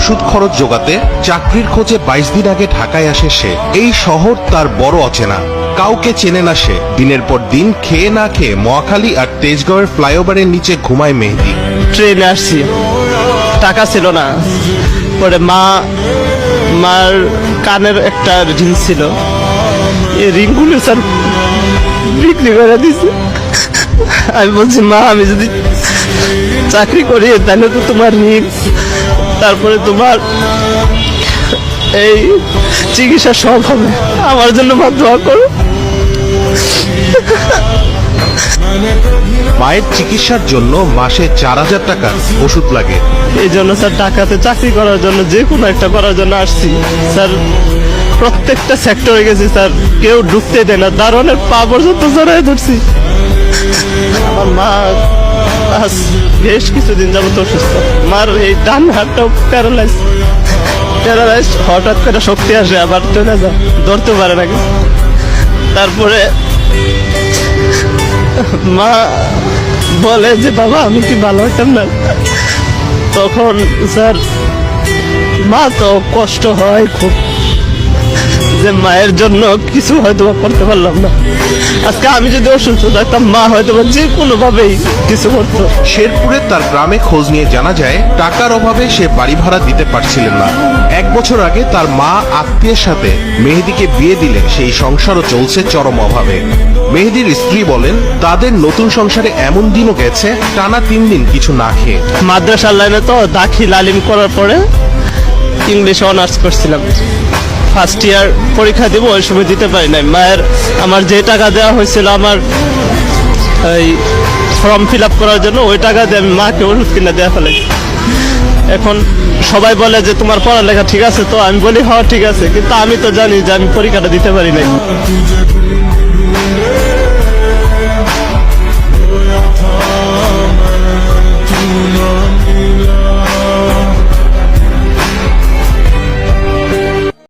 ওষুধ খরচ জোগাতে চাকরির খোঁজে বাইশ দিন আগে ঢাকায় আসে সে। এই শহর তার বড় অচেনা। কাউকে চেনে না সে। দিনের পর দিন খেয়ে না খেয়ে মহাখালী আর তেজগাঁওয়ের ফ্লাইওভারের নিচে ঘুমায় মেহেদি। ট্রেনে আসছি। টাকা ছিল না। পরে মা, মার কানের একটা রিং ছিল। এই রিংগুলো স্যার বিক্রি করে দিছে আমি বলছি, মা, আমি যদি চাকরি করি, তাহলে তো তোমার রিং তারপরে তোমার এই চিকিৎসা সব হবে। আমার জন্য মা দোয়া করো। মায়ের চিকিৎসার জন্য মাসে চার হাজার টাকা ওষুধ লাগে। এই জন্য স্যার টাকাতে চাকরি করার জন্য যে কোনো একটা করার জন্য আসছি। স্যার প্রত্যেকটা সেক্টরে গেছি স্যার কেউ ঢুকতে দেয় না। দারোয়ানের পা পর্যন্ত জড়াই ধরছি। আমার মা আজ বেশ কিছুদিন যাবত অসুস্থ। মার এই ডান হাতটাও প্যারালাইজ। প্যারালাইজ, হঠাৎ করে শক্তি আসে, আবার চলে যা ধরতে পারে নাকি? তারপরে মা বলে যে, বাবা, আমি কি ভালো হতাম না? তখন স্যার, মা, তো কষ্ট হয় খুব। যে মায়ের জন্য কিছু হয়তো করতে পারলাম না। আজকে আমি যদি অসুস্থ থাকতাম মা হয়তো বা যে কোনো ভাবেই কিছু করতো। শেরপুরে তার গ্রামে খোঁজ নিয়ে জানা যায় টাকার অভাবে সে বাড়ি ভাড়া দিতে পারছিলেন না। এক বছর আগে তার মা আত্মীয়ের সাথে মেহেদিকে বিয়ে দিলে সেই সংসারও চলছে চরম অভাবে। মেহেদির স্ত্রী বলেন তাদের নতুন সংসারে এমন দিনও গেছে টানা তিন দিন কিছু না খেয়ে। মাদ্রাসার লাইনে তো দাখিল আলিম করার পরে ইংলিশ অনার্স করছিলাম। ফার্স্ট ইয়ার পরীক্ষা দিব, ওই সময় দিতে পারি নাই। মায়ের আমার যে টাকা দেওয়া হয়েছিল আমার, এই ফর্ম ফিল আপ করার জন্য, ওই টাকা দিয়ে আমি মাকে ওষুধ কিনে দেওয়া ফেলাই এখন সবাই বলে যে, তোমার পড়ালেখা ঠিক আছে তো? আমি বলি হ্যাঁ ঠিক আছে। কিন্তু আমি তো জানি যে আমি পরীক্ষাটা দিতে পারি নাই।